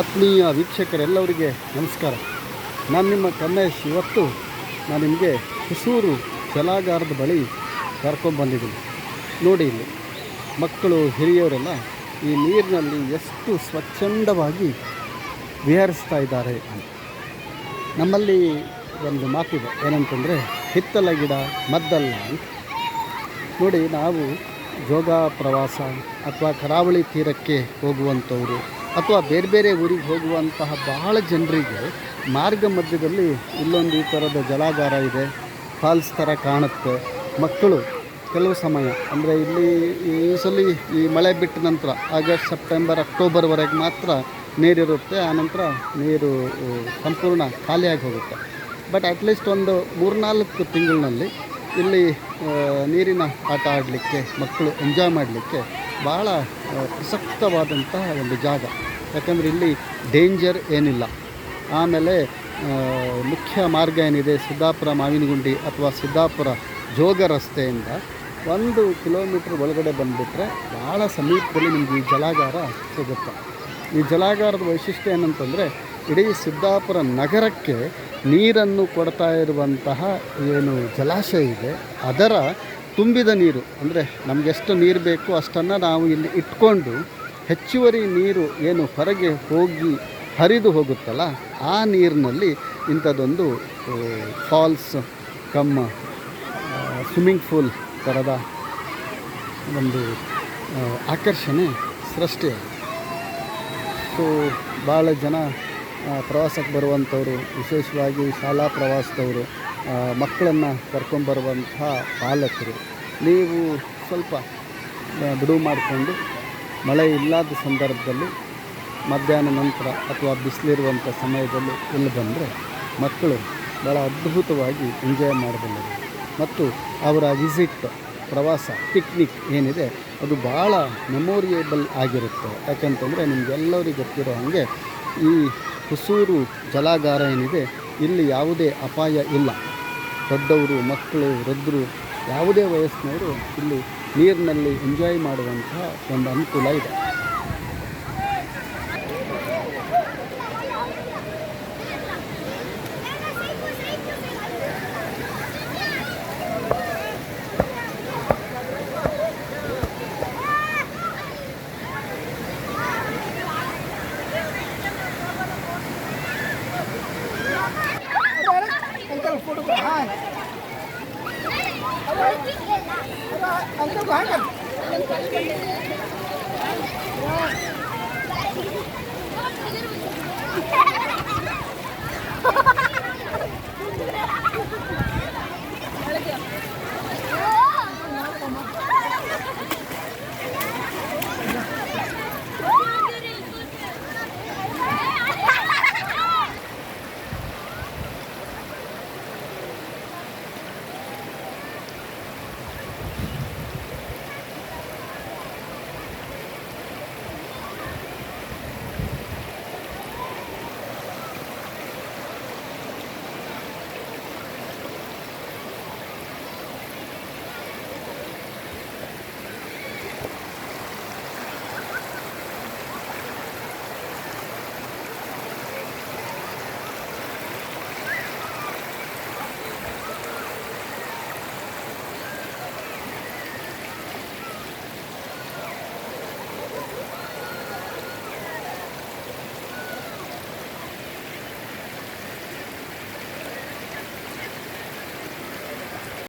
ಆತ್ಮೀಯ ವೀಕ್ಷಕರೆಲ್ಲವರಿಗೆ ನಮಸ್ಕಾರ. ನಾನು ನಿಮ್ಮ ಕಮೇಶ್ ಇವತ್ತು ನಾನು ನಿಮಗೆ ಹುಸೂರು ಜಲಾಗಾರದ ಬಳಿ ಕರ್ಕೊಂಡ್ಬಂದಿದ್ದೀನಿ ನೋಡಿ ಇಲ್ಲಿ, ಮಕ್ಕಳು ಹಿರಿಯವರೆಲ್ಲ ಈ ನೀರಿನಲ್ಲಿ ಎಷ್ಟು ಸ್ವಚ್ಛಂದವಾಗಿ ವಿಹರಿಸ್ತಾ ಇದ್ದಾರೆ ಅಂತ. ನಮ್ಮಲ್ಲಿ ಒಂದು ಮಾತಿದೆ, ಏನಂತಂದರೆ, ಹಿತ್ತಲ ಗಿಡ ಮದ್ದಲ್ಲ ಅಂತ. ನೋಡಿ, ನಾವು ಯೋಗ, ಪ್ರವಾಸ ಅಥವಾ ಕರಾವಳಿ ತೀರಕ್ಕೆ ಹೋಗುವಂಥವರು ಅಥವಾ ಬೇರೆ ಬೇರೆ ಊರಿಗೆ ಹೋಗುವಂತಹ ಬಹಳ ಜನರಿಗೆ ಮಾರ್ಗ ಮಧ್ಯದಲ್ಲಿ ಇಲ್ಲೊಂದು ಈ ಥರದ ಜಲಾಗಾರ ಇದೆ. ಫಾಲ್ಸ್ ಥರ ಕಾಣುತ್ತೆ. ಮಕ್ಕಳು ಕೆಲವು ಸಮಯ, ಅಂದರೆ ಇಲ್ಲಿ ಈ ಸಲ ಈ ಮಳೆ ಬಿಟ್ಟ ನಂತರ ಆಗಸ್ಟ್, ಸೆಪ್ಟೆಂಬರ್ ಅಕ್ಟೋಬರ್ವರೆಗೆ ಮಾತ್ರ ನೀರಿರುತ್ತೆ ಆನಂತರ ನೀರು ಸಂಪೂರ್ಣ ಖಾಲಿಯಾಗಿ ಹೋಗುತ್ತೆ. ಬಟ್ ಅಟ್ಲೀಸ್ಟ್ ಒಂದು ಮೂರ್ನಾಲ್ಕು ತಿಂಗಳಿನಲ್ಲಿ ಇಲ್ಲಿ ನೀರಿನ ಆಟ ಆಡಲಿಕ್ಕೆ, ಮಕ್ಕಳು ಎಂಜಾಯ್ ಮಾಡಲಿಕ್ಕೆ ಭಾಳ ಪ್ರಸಕ್ತವಾದಂತಹ ಒಂದು ಜಾಗ. ಯಾಕಂದರೆ ಇಲ್ಲಿ ಡೇಂಜರ್ ಏನಿಲ್ಲ. ಆಮೇಲೆ ಮುಖ್ಯ ಮಾರ್ಗ ಏನಿದೆ, ಸಿದ್ದಾಪುರ ಮಾವಿನಗುಂಡಿ ಅಥವಾ ಸಿದ್ದಾಪುರ ಜೋಗ ರಸ್ತೆಯಿಂದ ಒಂದು ಕಿಲೋಮೀಟ್ರ್ ಒಳಗಡೆ ಬಂದುಬಿಟ್ರೆ ಭಾಳ ಸಮೀಪದಲ್ಲಿ ನಿಮಗೆ ಈ ಜಲಾಗಾರ ಸಿಗುತ್ತೆ. ಈ ಜಲಾಗಾರದ ವೈಶಿಷ್ಟ್ಯ ಏನಂತಂದರೆ, ಇಡೀ ಸಿದ್ದಾಪುರ ನಗರಕ್ಕೆ ನೀರನ್ನು ಕೊಡ್ತಾ ಇರುವಂತಹ ಏನು ಜಲಾಶಯ ಇದೆ, ಅದರ ತುಂಬಿದ ನೀರು, ಅಂದರೆ ನಮಗೆಷ್ಟು ನೀರು ಬೇಕು ಅಷ್ಟನ್ನು ನಾವು ಇಲ್ಲಿ ಇಟ್ಕೊಂಡು ಹೆಚ್ಚುವರಿ ನೀರು ಏನು ಹೊರಗೆ ಹೋಗಿ ಹರಿದು ಹೋಗುತ್ತಲ್ಲ, ಆ ನೀರಿನಲ್ಲಿ ಇಂಥದ್ದೊಂದು ಫಾಲ್ಸ್ ಕಮ್ಮ ಸ್ವಿಮ್ಮಿಂಗ್ ಪೂಲ್ ಥರದ ಒಂದು ಆಕರ್ಷಣೆ ಸೃಷ್ಟಿಯಾಗಿದೆ. ಸೊ ಭಾಳ ಜನ ಪ್ರವಾಸಕ್ಕೆ ಬರುವಂಥವರು, ವಿಶೇಷವಾಗಿ ಶಾಲಾ ಪ್ರವಾಸದವರು ಮಕ್ಕಳನ್ನು ಕರ್ಕೊಂಬರುವಂಥ ಪಾಲಕರು ನೀವು ಸ್ವಲ್ಪ ಬಿಡುವು ಮಾಡಿಕೊಂಡು, ಮಳೆ ಇಲ್ಲದ ಸಂದರ್ಭದಲ್ಲಿ ಮಧ್ಯಾಹ್ನ ನಂತರ ಅಥವಾ ಬಿಸಿಲಿರುವಂಥ ಸಮಯದಲ್ಲಿ ಇಲ್ಲಿ ಬಂದರೆ ಮಕ್ಕಳು ಭಾಳ ಅದ್ಭುತವಾಗಿ ಎಂಜಾಯ್ ಮಾಡಬಲ್ಲರು. ಮತ್ತು ಅವರ ವಿಸಿಟ್ ಪ್ರವಾಸ ಪಿಕ್ನಿಕ್ ಏನಿದೆ, ಅದು ಭಾಳ ಮೆಮೋರಿಯೇಬಲ್ ಆಗಿರುತ್ತೆ. ಯಾಕಂತಂದರೆ ನಿಮಗೆಲ್ಲರಿಗೂ ಗೊತ್ತಿರೋ ಹಾಗೆ ಈ ಹುಸೂರು ಜಲಾಗಾರ ಏನಿದೆ, ಇಲ್ಲಿ ಯಾವುದೇ ಅಪಾಯ ಇಲ್ಲ. ದೊಡ್ಡವರು, ಮಕ್ಕಳು, ವೃದ್ಧರು ಯಾವುದೇ ವಯಸ್ಸಿನವರು ಇಲ್ಲಿ ನೀರಿನಲ್ಲಿ ಎಂಜಾಯ್ ಮಾಡುವಂತಹ ಒಂದು ಅನುಕೂಲ ಇದೆ. còn cái quả này